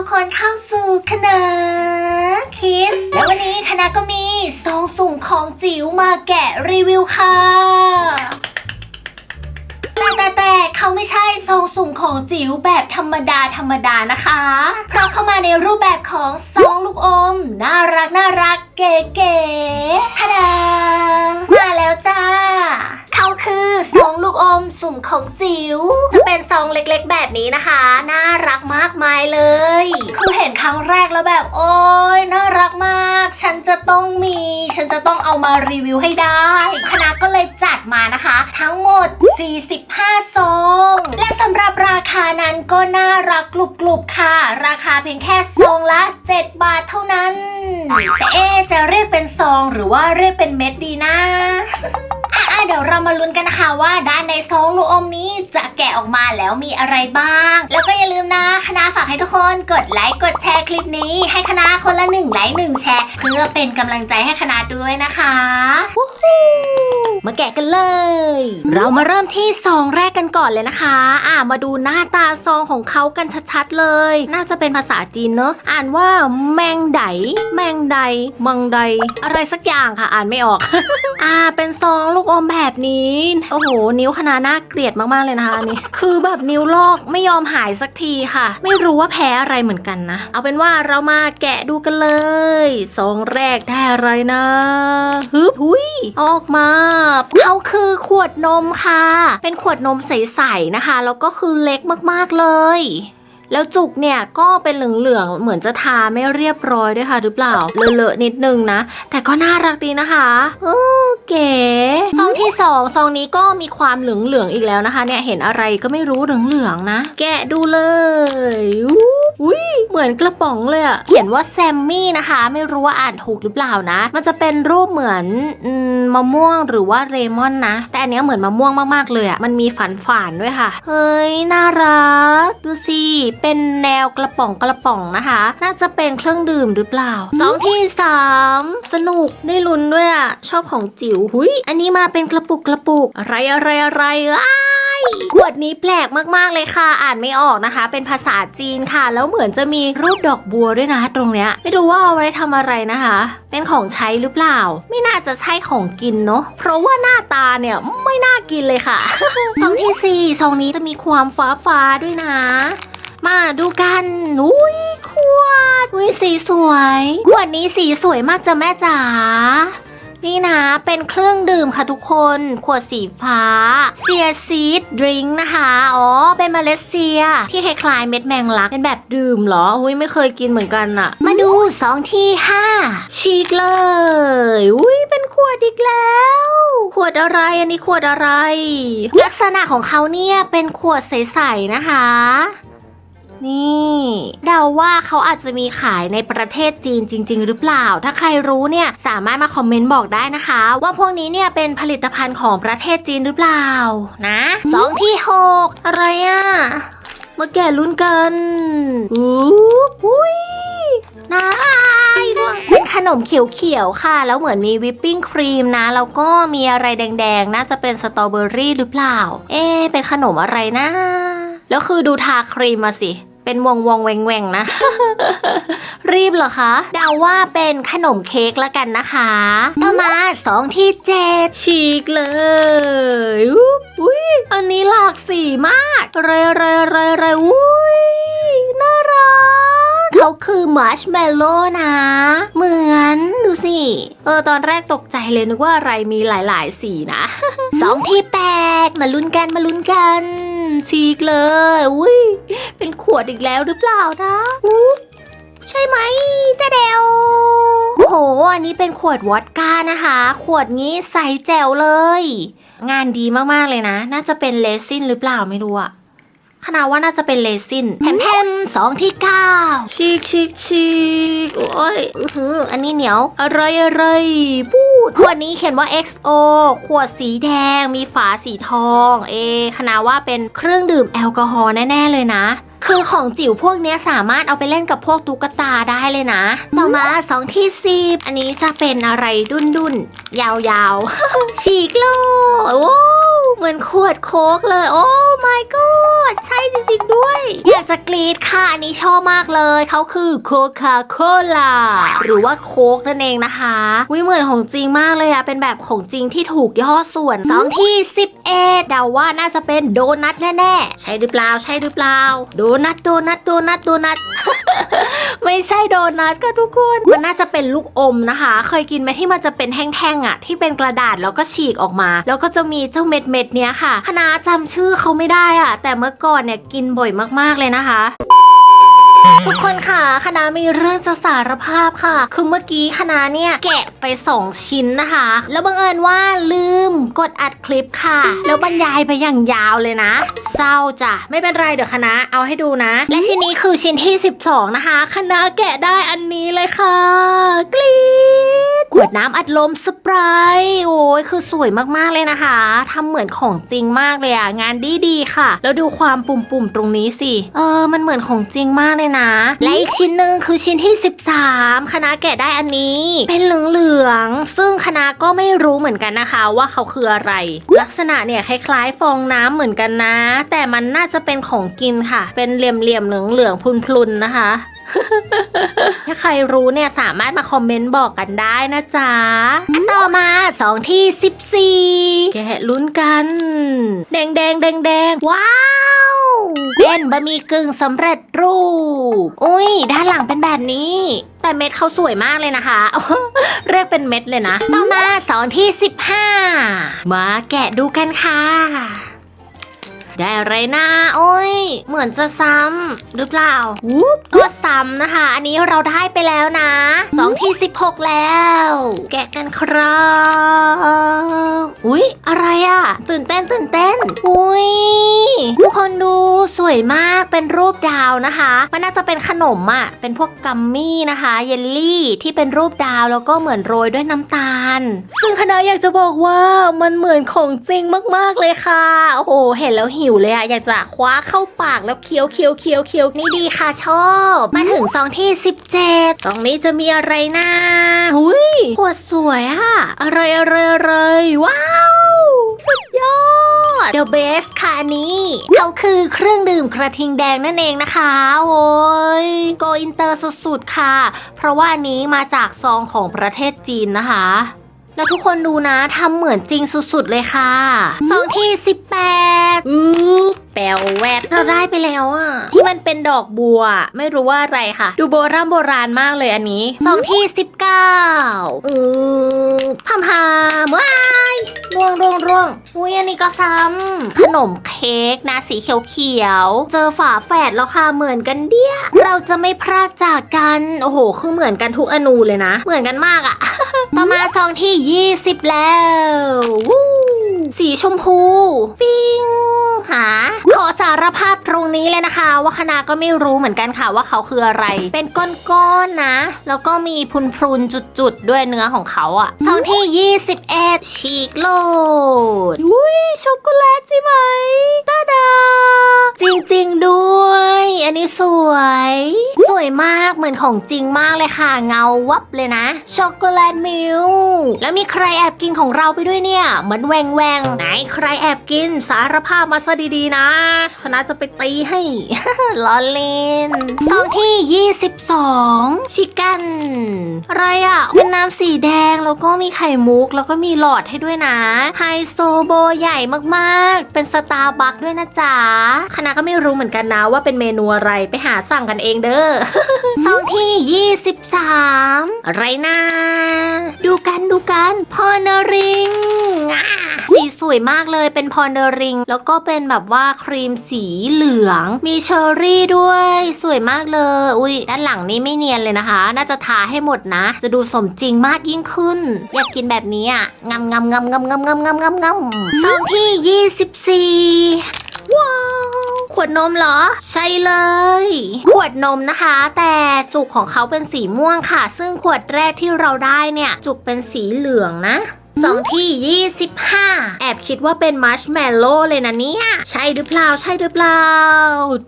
ทุกคนเข้าสู่คณะคิส และวันนี้คณะก็มีซองสุ่มของจิ๋วมาแกะรีวิวค่ะ แต่แต่แต่เขาไม่ใช่ซองสุ่มของจิ๋วแบบธรรมดาธรรมดานะคะ เพราะเข้ามาในรูปแบบของซองลูกอม น่ารักน่ารักเก๋ๆทะดามาแล้วจ้า เขาคือซองลูกอมสุ่มของจิ๋วจะเป็นซองเล็กๆ แบบนี้นะคะ น่ารักมากมายเลย คือเห็นครั้งแรกแล้วแบบโอ๊ยน่ารักมาก ฉันจะต้องมี ฉันจะต้องเอามารีวิวให้ได้ คณะก็เลยจัดมานะคะ ทั้งหมด 45 ซอง และสำหรับราคานั้นก็น่ารักกรุบๆค่ะ ราคาเพียงแค่ซองละ 7 บาทเท่านั้นแต่เอจะเรียกเป็นซองหรือว่าเรียกเป็นเม็ดดีนะ อะเดี๋ยวเรามาลุ้นกันนะคะว่าด้านในซองลูกอมนี้จะแกะออกมาแล้วมีอะไรบ้าง แล้วก็อย่าลืมนะคณะฝากให้ทุกคนกดไลค์กดแช คลิปนี้ให้คณะคนละหนึ่งไลค์หนึ่งแชร์ เพื่อเป็นกำลังใจให้คณะด้วยนะคะวู้ฮู้มาแกะกันเลย เรามาเริ่มที่ซองแรกกันก่อนเลยนะคะ อ่ามาดูหน้าตาซองของเขากันชัดๆเลย น่าจะเป็นภาษาจีนเนอะอ่านว่าแมงไดแมงไดมังไดอะไรสักอย่างค่ะ อ่านไม่ออก อ่าเป็นซองลูกอมแบบนี้ โอ้โห นิ้วคณะน่าเกลียดมากๆเลยนะคะอันนี้ คือแบบนิ้วลอกไม่ยอมหายสักทีค่ะ ไม่รู้ว่าแพ้อะไรเหมือนกันนะ เอาเป็นว่าเรามาแกะดูกันเลยซองแรกได้อะไรนะฮึบหุยออกมาเขาคือขวดนมค่ะ เป็นขวดนมใสๆนะคะ แล้วก็คือเล็กมากๆเลย แล้วจุกเนี่ยก็เป็นเหลืองๆ เหมือนจะทาไม่เรียบร้อยด้วยค่ะ หรือเปล่า เลอะๆนิดนึงนะ แต่ก็น่ารักดีนะคะเอเก๋ซองที่สองซองนี้ก็มีความเหลืองๆอีกแล้วนะคะ เนี่ยเห็นอะไรก็ไม่รู้เหลืองๆนะ แกะดูเลยอู้อุ้ยเหมือนกระป๋องเลยอะเขียนว่าแซมมี่นะคะ ไม่รู้ว่าอ่านถูกหรือเปล่านะ มันจะเป็นรูปเหมือนมะม่วงหรือว่าเรมอนนะ แต่อันนี้เหมือนมะม่วงมากๆเลยอะมันมีฝันฝานๆด้วยค่ะ เฮ้ยน่ารัก ดูสิเป็นแนวกระป๋องกระป๋องนะคะ น่าจะเป็นเครื่องดื่มหรือเปล่าสองที่สามสนุกได้ลุ้นด้วยอะชอบของจิ๋วหุยอันนี้มาเป็นกระปุกกระปุกอะไรอะไรอะไรอ้ายขวดนี้แปลกมากๆเลยค่ะ อ่านไม่ออกนะคะ เป็นภาษาจีนค่ะ แล้วเหมือนจะมีรูปดอกบัวด้วยนะ ตรงเนี้ย ไม่รู้ว่าเอาไว้ทำอะไรนะคะ เป็นของใช้หรือเปล่า ไม่น่าจะใช่ของกินเนาะ เพราะว่าหน้าตาเนี่ยไม่น่ากินเลยค่ะ ซองที่สี่ซองนี้จะมีความฟ้าฟ้าๆด้วยนะ มาดูกันอุ้ยขวดอุ้ยสีสวยขวดนี้สีสวยมากจ้ะแม่จ๋านี่นะเป็นเครื่องดื่มค่ะทุกคน ขวดสีฟ้า เซียซีดดริงนะคะ อ๋อ เป็นเมล็ดเซีย ที่คล้ายๆเม็ดแมงลัก เป็นแบบดื่มเหรอ อุ้ยไม่เคยกินเหมือนกันอะมาดูสองที่ห้าชีกเลย อุ้ยเป็นขวดอีกแล้ว ขวดอะไรอันนี้ขวดอะไร ลักษณะของเขาเนี่ยเป็นขวดใสๆนะคะ นี่เดาว่าเขาอาจจะมีขายในประเทศจีนจริง ๆ หรือเปล่า ถ้าใครรู้เนี่ยสามารถมาคอมเมนต์บอกได้นะคะ ว่าพวกนี้เนี่ยเป็นผลิตภัณฑ์ของประเทศจีนหรือเปล่า นะสองที่หกอะไรอะมาแก่ลุ้นกันอู้หูยน่าอายด้วยเป็นขนมเขียวๆค่ะ แล้วเหมือนมีวิปปิ้งครีมนะ แล้วก็มีอะไรแดงๆ น่าจะเป็นสตรอเบอรี่หรือเปล่า เอ๊ะเป็นขนมอะไรนะแล้วคือดูทาครีมมาสิ เป็นวงวงแหวงแหวงนะ รีบเหรอคะเดาว่าเป็นขนมเค้กละกันนะคะต่อมาสองที่เจ็ดฉีกเลยอุ้ยอันนี้หลากสีมากเรเรเรเรอุ้ยน่ารักเขาคือมาร์ชเมลโล่นะ เหมือนดูสิ เออ ตอนแรกตกใจเลยนึกว่าอะไรมีหลาย ๆ สีนะสองที่แปดมาลุ้นกันมาลุ้นกัน ฉีกเลยอุ้ยเป็นขวดอีกแล้วหรือเปล่านะใช่ไหมแต่เดวโอ้โห อันนี้เป็นขวดวอดก้านะคะ ขวดนี้ใสแจ๋วเลย งานดีมากๆเลยนะ น่าจะเป็นเลซินหรือเปล่าไม่รู้อะ ขนาดว่าน่าจะเป็นเลซินแถมแถมสองที่เก้าชิกชิกชิกโอ้ยอื้อหืออันนี้เหนียว อะไรอะไรพูดขวดนี้เขียนว่า XO ขวดสีแดง มีฝาสีทอง เอขนาดว่าเป็นเครื่องดื่มแอลกอฮอล์แน่ ๆ เลยนะคือของจิ๋วพวกเนี้ยสามารถเอาไปเล่นกับพวกตุ๊กตาได้เลยนะ ต่อมาสองที่สิบอันนี้จะเป็นอะไรดุนดุนๆยาวๆฉีกโลว้าว เหมือนขวดโค้กเลย โอ้ my god ใช่จริงๆด้วย อยากจะกรีดค่ะ อันนี้ชอบมากเลย เขาคือโคคาโคล่าหรือว่าโค้กนั่นเองนะคะวิเหมือนของจริงมากเลยอะเป็นแบบของจริงที่ถูกย่อส่วนสองที่ 11เดาว่าน่าจะเป็นโดนัทแน่ๆ ใช่หรือเปล่าใช่หรือเปล่า โดนัทโดนัทโดนัทโดนัท ไม่ใช่โดนัทก็ทุกคน มันน่าจะเป็นลูกอมนะคะ เคยกินไหมที่มันจะเป็นแท่งๆอะ ที่เป็นกระดาษแล้วก็ฉีกออกมา แล้วก็จะมีเจ้าเม็ดเม็ดๆเนี้ยค่ะคณะจำชื่อเขาไม่ได้อะ แต่เมื่อก่อนเนี่ยกินบ่อยมากๆเลยนะคะ ทุกคนค่ะคณะมีเรื่องจะสารภาพค่ะ คือเมื่อกี้คณะเนี่ยแกะไป 2 ชิ้นนะคะ แล้วบังเอิญว่าลืมกดอัดคลิปค่ะ แล้วบรรยายไปอย่างยาวเลยนะ เศร้าจ้ะ ไม่เป็นไรเดี๋ยวคณะเอาให้ดูนะ และชิ้นนี้คือชิ้นที่ 12 นะคะ คณะแกะได้อันนี้เลยค่ะ กรี๊ดขวดน้ำอัดลมสปรท์โอ้ยคือสวยมากๆเลยนะคะทำเหมือนของจริงมากเลยอะงานดีดีๆค่ะ แล้วดูความปุ่มๆตรงนี้สิ เออ มันเหมือนของจริงมากเลยนะและอีกชิ้นหนึ่งคือชิ้นที่ 13 คณะแกะได้อันนี้ เป็นเหลืองๆซึ่งคณะก็ไม่รู้เหมือนกันนะคะว่าเขาคืออะไร ลักษณะเนี่ยคล้ายๆ ฟองน้ำเหมือนกันนะ แต่มันน่าจะเป็นของกินค่ะ เป็นเหลี่ยมๆเหลืองๆพลุนๆนะคะ ถ้าใครรู้เนี่ยสามารถมาคอมเมนต์บอกกันได้นะจ๊ะ ต่อมาสองที่14แกะลุ้นกัน แดงแดงแดงแดงว้าวเป็นบะหมี่กึ่งสำเร็จรูป อุ้ยด้านหลังเป็นแบบนี้แต่เม็ดเขาสวยมากเลยนะคะ เรียกเป็นเม็ดเลยนะ ต่อมาสองที่15มาแกะดูกันค่ะ ได้อะไรนะโอ้ย เหมือนจะซ้ำหรือเปล่าวูบก็ซ้ำนะคะ อันนี้เราได้ไปแล้วนะสองที่สิบหกแล้ว แกะกันครับอุ๊ย อะไรอะตื่นเต้นตื่นเต้น อุ๊ยทุกคนดูสวยมากเป็นรูปดาวนะคะ มันน่าจะเป็นขนมอะเป็นพวกกัมมี่นะคะ เยลลี่ที่เป็นรูปดาวแล้วก็เหมือนโรยด้วยน้ำตาล ซึ่งคณะอยากจะบอกว่ามันเหมือนของจริงมากๆเลยค่ะ โอ้โห เห็นแล้วหิวเลยอะอยากจะคว้าเข้าปากแล้วเคี้ยวเคี้ยวเคี้ยวเคี้ยวนี่ดีค่ะชอบ มาถึงซองที่ 17ซองนี้จะมีอะไรนะหุยขวดสวยอะอะไรอะไรอะไรว้าว สุดยอด The best ค่ะนี้เขาคือเครื่องดื่มกระทิงแดงนั่นเองนะคะ โอ้ยโกอินเตอร์สุดๆค่ะ เพราะว่านี้มาจากซองของประเทศจีนนะคะ แล้วทุกคนดูนะทำเหมือนจริงสุดๆเลยค่ะสองที่สิบแปด ลวแวดเราได้ไปแล้วอะที่มันเป็นดอกบัว ไม่รู้ว่าอะไรค่ะ ดูโบราณโบราณมากเลยอันนี้ซองที่19อือพามพามว้ายร่วงร่วงร่วงอุ้ยอันนี้ก็ซ้ำขนมเค้กนะสีเขียวๆเจอฝาแฝดแล้วค่ะเหมือนกันเดียเราจะไม่พลาดจากกันโอ้โหคือเหมือนกันทุกอนูเลยนะ เหมือนกันมากอะต่อมาซองที่20แล้ววู้ สีชมพูปิ้งหา ขอสารภาพตรงนี้เลยนะคะ ว่าคณะก็ไม่รู้เหมือนกันค่ะว่าเขาคืออะไร เป็นก้อนๆนะ แล้วก็มีพรุนๆจุดๆ ด้วยเนื้อของเขาอะซองที่ 21ชีกโลดอุ้ยช็อกโกแลตใช่ไหมตาดา จริงๆด้วย อันนี้สวย สวยมากเหมือนของจริงมากเลยค่ะ เงาวับเลยนะ ช็อกโกแลตมิลค์แล้วมีใครแอบกินของเราไปด้วยเนี่ย เหมือนแหวงแหวงไหนใครแอบกินสารภาพมาซะดีๆนะคณะจะไปตีให้ ล้อเล่นซองที่ 22 ชิคกันอะไรอะ่ะเป็นน้ำสีแดงแล้วก็มีไข่มุก แล้วก็มีหลอดให้ด้วยนะ ไฮโซโบใหญ่มากๆ เป็นสตาร์บัคด้วยนะจ๊ะคณะก็ไม่รู้เหมือนกันนะว่าเป็นเมนูอะไรไปหาสั่งกันเองเด้อซองที่ 23 อะไรนะ ดูกันดูกันพอนริงอะสีสวยมากเลยเป็นพอเนริง แล้วก็เป็นแบบว่าครีมสีเหลือง มีเชอร์รี่ด้วย สวยมากเลย อุ้ยด้านหลังนี้ไม่เนียนเลยนะคะ น่าจะทาให้หมดนะ จะดูสมจริงมากยิ่งขึ้น อยากกินแบบนี้อะงำงำงำงำงำงำงำงำงำซองที่24ว้าวขวดนมเหรอ ใช่เลย ขวดนมนะคะ แต่จุกของเขาเป็นสีม่วงค่ะ ซึ่งขวดแรกที่เราได้เนี่ย จุกเป็นสีเหลืองนะ สองที่ 25 แอบคิดว่าเป็นมัชแมลโล่เลยนะเนี่ย ใช่หรือเปล่า ใช่หรือเปล่า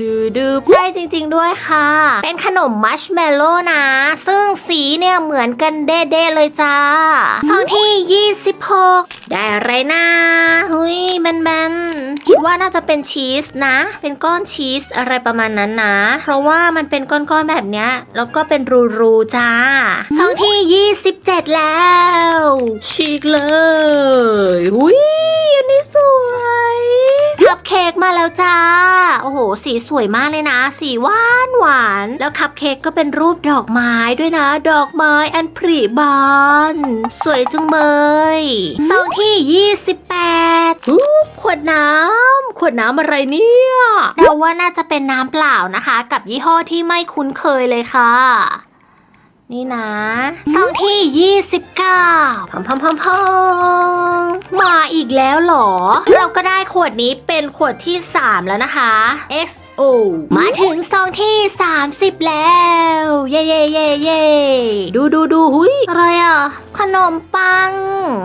ดูดูใช่จริง ๆ ด้วยค่ะ เป็นขนมมัชแมลโล่นะ ซึ่งสีเนี่ยเหมือนกันเด้ๆเลยจ้าสองที่ 26 ได้อะไรนะหุยแบนๆคิดว่าน่าจะเป็นชีสนะ เป็นก้อนชีสอะไรประมาณนั้นนะ เพราะว่ามันเป็นก้อนๆแบบเนี้ย แล้วก็เป็นรูๆจ้าซองที่ 27 แล้วฉีกเลยหุยอันนี้สวยคัพเค้กมาแล้วจ้า โอ้โห สีสวยมากเลยนะ สีหวานหวานๆแล้วคัพเค้กก็เป็นรูปดอกไม้ด้วยนะ ดอกไม้อันผริบาน สวยจังเลยซองที่28อุ๊บขวดน้ำ ขวดน้ำอะไรเนี่ยเดาว่าน่าจะเป็นน้ำเปล่านะคะ กับยี่ห้อที่ไม่คุ้นเคยเลยค่ะ นี่นะซองที่ 29พอมพอมพอมพอมมาอีกแล้วเหรอ เราก็ได้ขวดนี้เป็นขวดที่ 3 แล้วนะคะ XO มาถึงซองที่ 30 แล้ว เย่เย่เย่เย่ดูดูดูหุยอะไรอะ ขนมปัง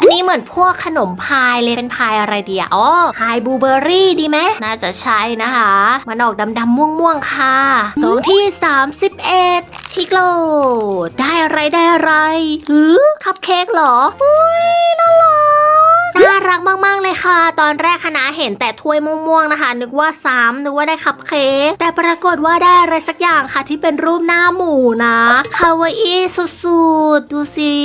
อันนี้เหมือนพวกขนมพายเลยเป็นพายอะไรดีอะอ๋อพายบลูเบอร์รี่ดีไหมน่าจะใช่นะคะ มันออกดำๆม่วงๆค่ะซองที่ 31 ชิคโลได้อะไรได้อะไรหือคัพเค้กเหรออุ้ยน่ารัก น่ารักมากๆเลยค่ะ ตอนแรกคณะเห็นแต่ถ้วยม่วงๆนะคะ นึกว่าซ้ำนึกว่าได้คัพเค้กแต่ปรากฏว่าได้อะไรสักอย่างค่ะที่เป็นรูปหน้าหมูนะคาวาอิสุดๆดูสิ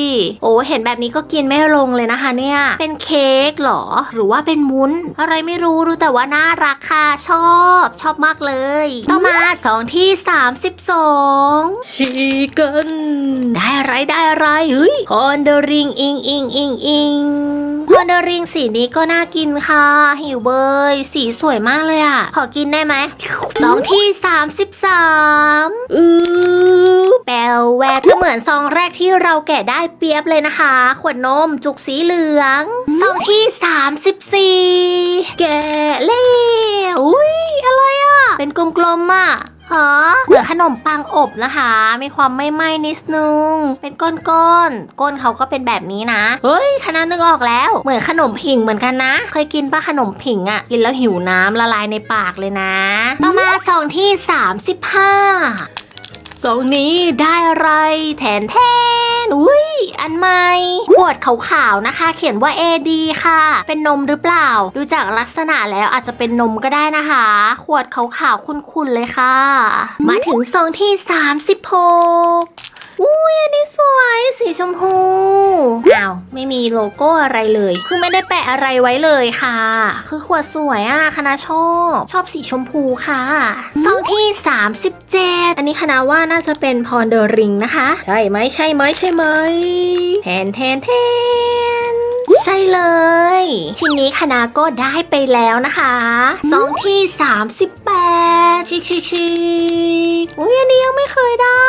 โอ้เห็นแบบนี้ก็กินไม่ลงเลยนะคะ เนี่ย เป็นเค้กเหรอ หรือว่าเป็นมุ้น อะไรไม่รู้รู้แต่ว่าน่ารักค่ะชอบ ชอบมากเลย ต่อมาสองที่ 32ชีกันได้อะไรได้อะไรเฮ้ยคอนเดอริงอิงอิงอิงอิงคอนเดอริงสีนี้ก็น่ากินค่ะ หิวเบย สีสวยมากเลยอะ ขอกินได้ไหมสองที่33อือแปลแวกจะเหมือนซองแรกที่เราแกะได้เปียบเลยนะคะ ขวดนมจุกสีเหลืองซองที่34แกะเล่อุ้ยอะไรอะ เป็นกลมๆอะ ฮะเหมือนขนมปังอบนะคะ มีความไม่ไหม้นิดนึง เป็นก้อนๆ ก้นเขาก็เป็นแบบนี้นะ เฮ้ยคณะนึกออกแล้ว เหมือนขนมผิงเหมือนกันนะ เคยกินปะขนมผิงอะ่ะ กินแล้วหิวน้ำละลายในปากเลยนะ ต่อมาสองที่ 35 สองนี้ได้อะไร แทนแทนอุ้ยอันใหม่ขวดขาวๆนะคะ เขียนว่า AD ค่ะ เป็นนมหรือเปล่า ดูจากลักษณะแล้วอาจจะเป็นนมก็ได้นะคะ ขวดขาวๆคุ้นๆเลยค่ะ มาถึงซองที่ 36 อุ้ยอันนี้สวยสีชมพูอ้าวไม่มีโลโก้อะไรเลย คือไม่ได้แปะอะไรไว้เลยค่ะ คือขวดสวยอะคณะชอบ ชอบสีชมพูค่ะซองที่ 37 อันนี้คณะว่าน่าจะเป็นพรเดอริงนะคะ ใช่ไหมใช่ไหมใช่ไหมแทนแทนแทนใช่เลย ชิ้นนี้คณะก็ได้ไปแล้วนะคะซองที่ 38 ชิคชิคชิคอุ้ยอันนี้ยังไม่เคยได้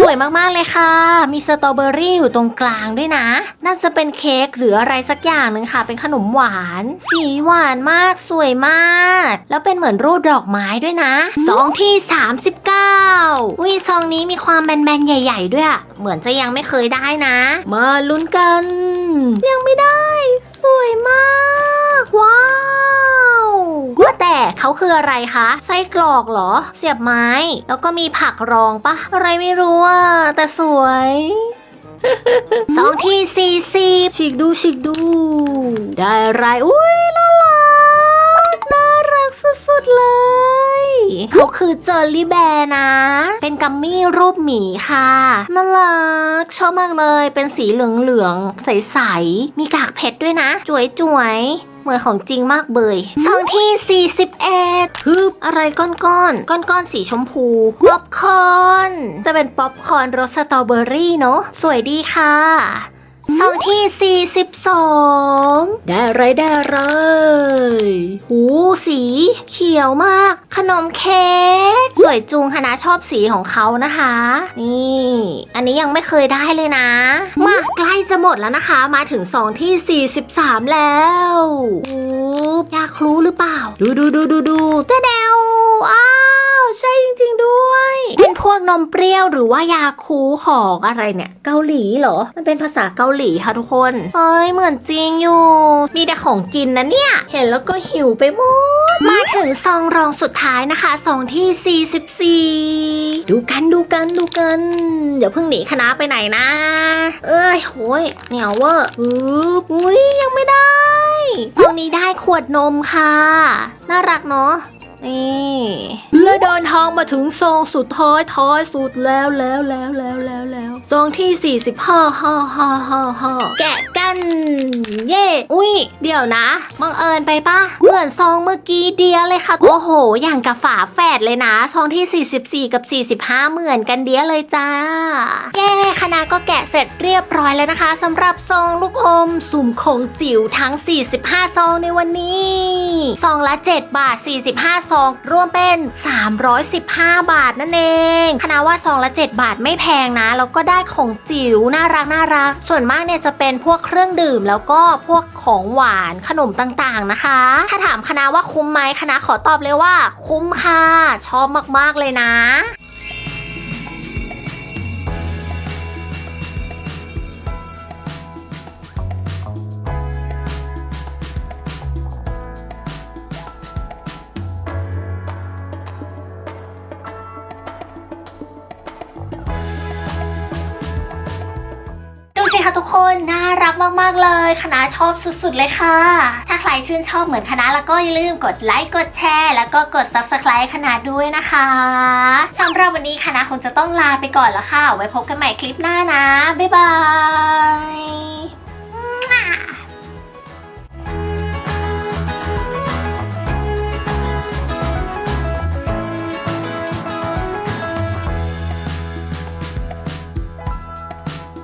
สวยมากๆเลยค่ะ มีสตรอเบอรี่อยู่ตรงกลางด้วยนะ น่าจะเป็นเค้กหรืออะไรสักอย่างหนึ่งค่ะ เป็นขนมหวาน สีหวานมากสวยมาก แล้วเป็นเหมือนรูปดอกไม้ด้วยนะซองที่ 39 อุ้ยซองนี้มีความแบนๆใหญ่ ๆ ด้วยอะเหมือนจะยังไม่เคยได้นะ มาลุ้นกัน ยังไม่ได้ สวยมาก ว้าว ว่าแต่เขาคืออะไรคะ ไส้กรอกเหรอ เสียบไม้ แล้วก็มีผักรองปะอะไรไม่รู้อะ แต่สวยสองทีสี่สิบฉีกดูฉีกดู ได้อะไรอุ้ย สุดๆเลย เขาคือเจอร์ลี่แบร์นะ เป็นกัมมี่รูปหมีค่ะ น่ารัก ชอบมากเลย เป็นสีเหลืองๆ ใสๆ มีกากเพชรด้วยนะ จวยๆเหมือนของจริงมากเบยซองที่ 41ฮึบอะไรก้อนก้อนก้อนก้อนๆสีชมพู ป๊อปคอน จะเป็นป๊อปคอนรสสตรอเบอรี่เนาะ สวยดีค่ะ ซองที่ 42 ได้อะไรได้อะไรหูสีเขียวมาก ขนมเค้กสวยจุงคณะชอบสีของเขานะคะ นี่ อันนี้ยังไม่เคยได้เลยนะ มาใกล้จะหมดแล้วนะคะ มาถึงซองที่ 43 แล้วอู้อยากรู้หรือเปล่า ดูดูดูดูดูเตเดวอ้าว ใช่จริง ๆ ด้วย เป็นพวกนมเปรี้ยวหรือว่ายาคูของอะไรเนี่ย เกาหลีเหรอ มันเป็นภาษาเกาหลีค่ะทุกคนเฮ้ยเหมือนจริงอยู่ มีแต่ของกินนะเนี่ย เห็นแล้วก็หิวไปหมด มาถึงซองรองสุดท้ายนะคะซองที่ 44 ดูกันดูกันดูกัน เดี๋ยวเพิ่งหนีคณะไปไหนนะ เอ้ยโหยเหนียวเวอร์อืออุ้ยยังไม่ได้ตรงนี้ได้ขวดนมค่ะ น่ารักเนาะ นี่และเดินทางมาถึงซองสุดท้ายท้ายสุดแล้วแล้วแล้วแล้วแล้วแล้วซองที่ 45ฮ่าฮ่าฮ่าฮ่าแกะกัน เย่อุ้ยเดี๋ยวนะบังเอิญไปปะเหมือนซองเมื่อกี้เดียวเลยค่ะ โอ้โห อย่างกับฝาแฝดเลยนะซองที่ 44 กับ 45 เหมือนกันเดียวเลยจ้าเย้คณะก็แกะเสร็จเรียบร้อยแล้วนะคะสำหรับซองลูกอมสุ่มของจิ๋วทั้ง 45 ซองในวันนี้ซองละ 7 บาท 45ซองรวมเป็น 315 บาทนั่นเองคณะว่าซองละ 7 บาทไม่แพงนะ แล้วก็ได้ของจิ๋วน่ารักน่ารัก ส่วนมากเนี่ยจะเป็นพวกเครื่องดื่ม แล้วก็พวกของหวานขนมต่างๆนะคะ ถ้าถามคณะว่าคุ้มไหมคณะขอตอบเลยว่า คุ้มค่ะ ชอบมากๆเลยนะ สิคะทุกคนน่ารักมากๆเลยคณะชอบสุดๆเลยค่ะ ถ้าใครชื่นชอบเหมือนคณะแล้วก็อย่าลืมกดไลค์กดแชร์ แล้วก็กด subscribe คณะด้วยนะคะสำหรับวันนี้คณะคงจะต้องลาไปก่อนแล้วค่ะ ไว้พบกันใหม่คลิปหน้านะ บ๊ายบาย